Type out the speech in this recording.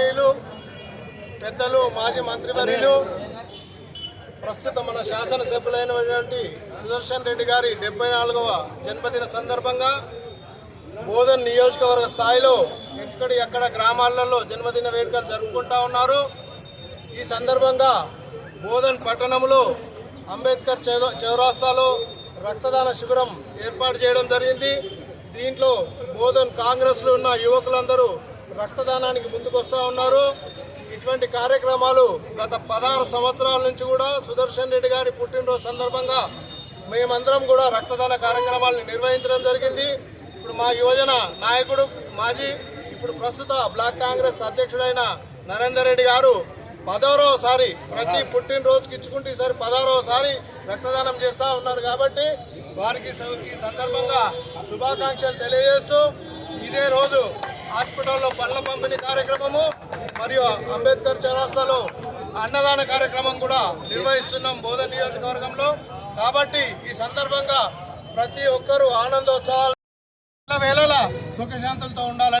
గౌరవనీయులు పెద్దలు మాజీ మంత్రివర్యులు ప్రస్తుతం మన శాసనసభ్యులైనటువంటి సుదర్శన్ రెడ్డి గారి డెబ్బై నాలుగవ జన్మదిన సందర్భంగా బోధన్ నియోజకవర్గ స్థాయిలో ఎక్కడి ఎక్కడ గ్రామాలలో జన్మదిన వేడుకలు జరుపుకుంటా ఉన్నారు. ఈ సందర్భంగా బోధన్ పట్టణంలో అంబేద్కర్ చౌరాస్తాలో రక్తదాన శిబిరం ఏర్పాటు చేయడం జరిగింది. దీంట్లో బోధన్ కాంగ్రెస్లో ఉన్న యువకులందరూ రక్తదానానికి ముందుకొస్తూ ఉన్నారు. ఇటువంటి కార్యక్రమాలు గత పదహారు సంవత్సరాల నుంచి కూడా సుదర్శన్ రెడ్డి గారి పుట్టినరోజు సందర్భంగా మేమందరం కూడా రక్తదాన కార్యక్రమాలను నిర్వహించడం జరిగింది. ఇప్పుడు మా యువజన నాయకుడు మాజీ ఇప్పుడు ప్రస్తుత బ్లాక్ కాంగ్రెస్ అధ్యక్షుడైన నరేందర్ రెడ్డి గారు పదహారవసారి ప్రతి పుట్టినరోజుకి ఇచ్చుకుంటూ ఈసారి పదహారవసారి రక్తదానం చేస్తూ ఉన్నారు కాబట్టి వారికి ఈ సందర్భంగా శుభాకాంక్షలు తెలియజేస్తూ ఇదే రోజు హాస్పిటల్లో పళ్ళ పంపిణీ కార్యక్రమము మరియు అంబేద్కర్ చౌరాస్తాలో అన్నదాన కార్యక్రమం కూడా నిర్వహిస్తున్నాం బోధ నియోజకవర్గంలో. కాబట్టి ఈ సందర్భంగా ప్రతి ఒక్కరూ ఆనందోత్సవాలు వేళలా సుఖశాంతులతో ఉండాలని